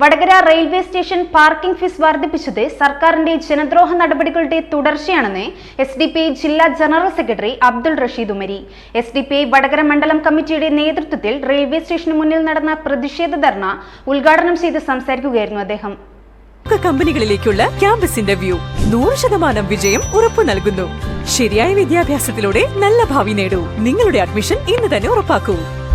Vadakara railway station parking fees വർദ്ധിപ്പിച്ചത് സർക്കാരിന്റെ ജനദ്രോഹ നടപടികളുടെ തുടർച്ചയാണെന്ന് എസ് ഡി പി ഐ ജില്ലാ general secretary Abdul Rasheed Umari. S D P I Vadakara മണ്ഡലം കമ്മിറ്റിയുടെ നേതൃത്വത്തിൽ റെയിൽവേ സ്റ്റേഷന് മുന്നിൽ നടന്ന പ്രതിഷേധ ധർണ ഉദ്ഘാടനം ചെയ്ത് സംസാരിക്കുകയായിരുന്നു അദ്ദേഹം. കമ്പനികളിലേക്കുള്ള ക്യാമ്പസ് ഇന്റർവ്യൂ നൂറ് ശതമാനം വിജയം ഉറപ്പു നൽകുന്നു. ശരിയായ വിദ്യാഭ്യാസത്തിലൂടെ നല്ല ഭാവി നേടൂ. നിങ്ങളുടെ അഡ്മിഷൻ ഇന്ന് തന്നെ ഉറപ്പാക്കൂ.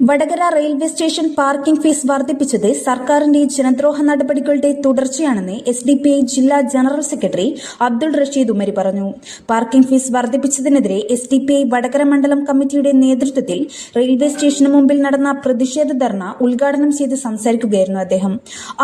Vadakara railway station parking fees വർദ്ധിപ്പിച്ചത് സർക്കാരിന്റെ ജനദ്രോഹ നടപടികളുടെ തുടർച്ചയാണെന്ന് എസ് ഡി പി ഐ ജില്ലാ ജനറൽ സെക്രട്ടറി അബ്ദുൾ റഷീദ് ഉമരി പറഞ്ഞു. Parking fees വർദ്ധിപ്പിച്ചതിനെതിരെ S D P I Vadakara മണ്ഡലം കമ്മിറ്റിയുടെ നേതൃത്വത്തിൽ റെയിൽവേ സ്റ്റേഷന് മുമ്പിൽ നടന്ന പ്രതിഷേധ ധർണ ഉദ്ഘാടനം ചെയ്ത് സംസാരിക്കുകയായിരുന്നു അദ്ദേഹം.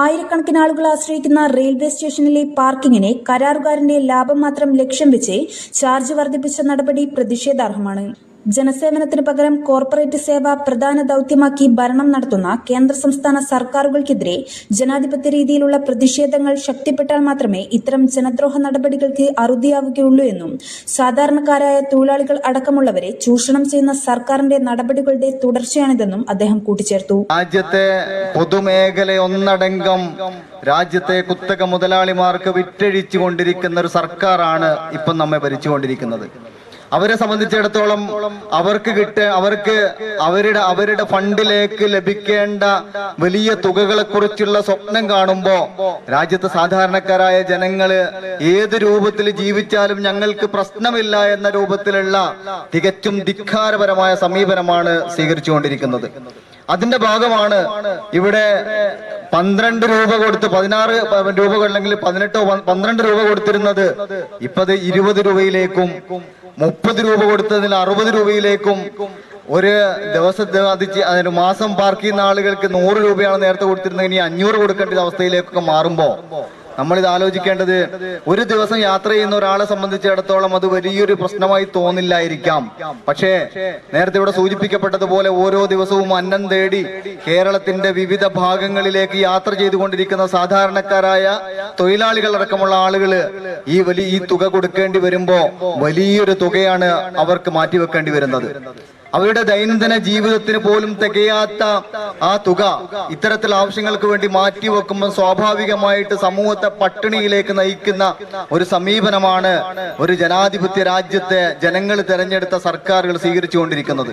ആയിരക്കണക്കിന് ആളുകൾ ആശ്രയിക്കുന്ന റെയിൽവേ സ്റ്റേഷനിലെ പാർക്കിങ്ങിനെ കരാറുകാരന്റെ ലാഭം മാത്രം ലക്ഷ്യം വെച്ച് ചാർജ് വർദ്ധിപ്പിച്ച നടപടി പ്രതിഷേധാർഹമാണ്. ജനസേവനത്തിന് പകരം കോർപ്പറേറ്റ് സേവ പ്രധാന ദൌത്യമാക്കി ഭരണം നടത്തുന്ന കേന്ദ്ര സംസ്ഥാന സർക്കാരുകൾക്കെതിരെ ജനാധിപത്യ രീതിയിലുള്ള പ്രതിഷേധങ്ങൾ ശക്തിപ്പെട്ടാൽ മാത്രമേ ഇത്തരം ജനദ്രോഹ നടപടികൾക്ക് അറുതിയാവുകയുള്ളൂ എന്നും സാധാരണക്കാരായ തൊഴിലാളികൾ അടക്കമുള്ളവരെ ചൂഷണം ചെയ്യുന്ന സർക്കാരിന്റെ നടപടികളുടെ തുടർച്ചയാണിതെന്നും അദ്ദേഹം കൂട്ടിച്ചേർത്തു. രാജ്യത്തെ പൊതുമേഖല ഒന്നടങ്കം രാജ്യത്തെ കുത്തക മുതലാളിമാർക്ക് വിറ്റഴിച്ചു കൊണ്ടിരിക്കുന്ന ഒരു സർക്കാരാണ് ഇപ്പം നമ്മെ ഭരിച്ചുകൊണ്ടിരിക്കുന്നത്. അവരെ സംബന്ധിച്ചിടത്തോളം അവർക്ക് കിട്ട അവർക്ക് അവരുടെ അവരുടെ ഫണ്ടിലേക്ക് ലഭിക്കേണ്ട വലിയ തുകകളെ കുറിച്ചുള്ള സ്വപ്നം കാണുമ്പോ രാജ്യത്തെ സാധാരണക്കാരായ ജനങ്ങൾ ഏത് രൂപത്തിൽ ജീവിച്ചാലും ഞങ്ങൾക്ക് പ്രശ്നമില്ല എന്ന രൂപത്തിലുള്ള തികച്ചും ധിക്കാരപരമായ സമീപനമാണ് സ്വീകരിച്ചുകൊണ്ടിരിക്കുന്നത്. അതിന്റെ ഭാഗമാണ് ഇവിടെ പന്ത്രണ്ട് രൂപ കൊടുത്ത് പതിനാറ് രൂപ അല്ലെങ്കിൽ പതിനെട്ടോ പന്ത്രണ്ട് രൂപ കൊടുത്തിരുന്നത് ഇപ്പത് ഇരുപത് രൂപയിലേക്കും മുപ്പത് രൂപ കൊടുത്തതിൽ അറുപത് രൂപയിലേക്കും ഒരു ദിവസത്തെ അത് അതിന് മാസം പാർക്ക് ചെയ്യുന്ന ആളുകൾക്ക് നൂറ് രൂപയാണ് നേരത്തെ കൊടുത്തിരുന്നത്. ഇനി അഞ്ഞൂറ് കൊടുക്കേണ്ട അവസ്ഥയിലേക്കൊക്കെ മാറുമ്പോ നമ്മൾ ഇത് ആലോചിക്കേണ്ടത് ഒരു ദിവസം യാത്ര ചെയ്യുന്ന ഒരാളെ സംബന്ധിച്ചിടത്തോളം അത് വലിയൊരു പ്രശ്നമായി തോന്നില്ലായിരിക്കാം. പക്ഷേ നേരത്തെ ഇവിടെ സൂചിപ്പിക്കപ്പെട്ടതുപോലെ ഓരോ ദിവസവും അന്നം തേടി കേരളത്തിന്റെ വിവിധ ഭാഗങ്ങളിലേക്ക് യാത്ര ചെയ്തുകൊണ്ടിരിക്കുന്ന സാധാരണക്കാരായ തൊഴിലാളികൾ അടക്കമുള്ള ആളുകൾ ഈ വലിയ ഈ തുക കൊടുക്കേണ്ടി വരുമ്പോ വലിയൊരു തുകയാണ് അവർക്ക് മാറ്റിവെക്കേണ്ടി വരുന്നത്. അവരുടെ ദൈനംദിന ജീവിതത്തിന് പോലും തികയാത്ത ആ തുക ഇത്തരത്തിൽ ആവശ്യങ്ങൾക്ക് വേണ്ടി മാറ്റിവെക്കുമ്പോൾ സ്വാഭാവികമായിട്ട് സമൂഹത്തെ പട്ടിണിയിലേക്ക് നയിക്കുന്ന ഒരു സമീപനമാണ് ഒരു ജനാധിപത്യ രാജ്യത്തെ ജനങ്ങൾ തെരഞ്ഞെടുത്ത സർക്കാരുകൾ സ്വീകരിച്ചുകൊണ്ടിരിക്കുന്നത്.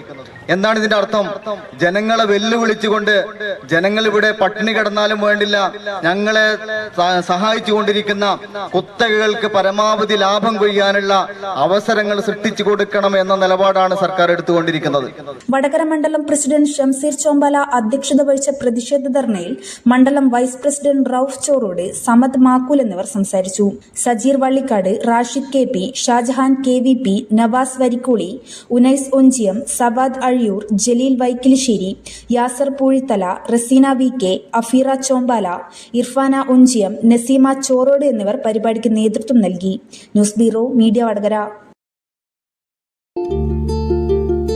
എന്താണ് ഇതിന്റെ അർത്ഥം? ജനങ്ങളെ വെല്ലുവിളിച്ചുകൊണ്ട് ജനങ്ങൾ ഇവിടെ പട്ടിണി കിടന്നാലും വേണ്ടില്ല ഞങ്ങളെ സഹായിച്ചു സഹായിച്ചുകൊണ്ടിരിക്കുന്ന കുത്തകകൾക്ക് പരമാവധി ലാഭം കൊയ്യാനുള്ള അവസരങ്ങൾ സൃഷ്ടിച്ചു കൊടുക്കണം എന്ന നിലപാടാണ് സർക്കാർ എടുത്തുകൊണ്ടിരിക്കുന്നത്. വടകര മണ്ഡലം പ്രസിഡന്റ് ഷംസീർ ചോമ്പാല അധ്യക്ഷത വഹിച്ച പ്രതിഷേധ ധർണയിൽ മണ്ഡലം വൈസ് പ്രസിഡന്റ് റൌഫ് ചോറോട് സമദ് മാക്കൂൽ എന്നിവർ സംസാരിച്ചു. Sajeer Vallikkad Rashid K P Shajahan K V P Navas Varikkuli Unais Onchiyam Savad Azhiyur Jaleel Vaikilassery Yasar Poozhithala Raseena V K Afeera Chombala Irfana Onchiyam Naseema Chorode എന്നിവർ പരിപാടിക്ക് നേതൃത്വം നൽകി. News bureau media Vadakara.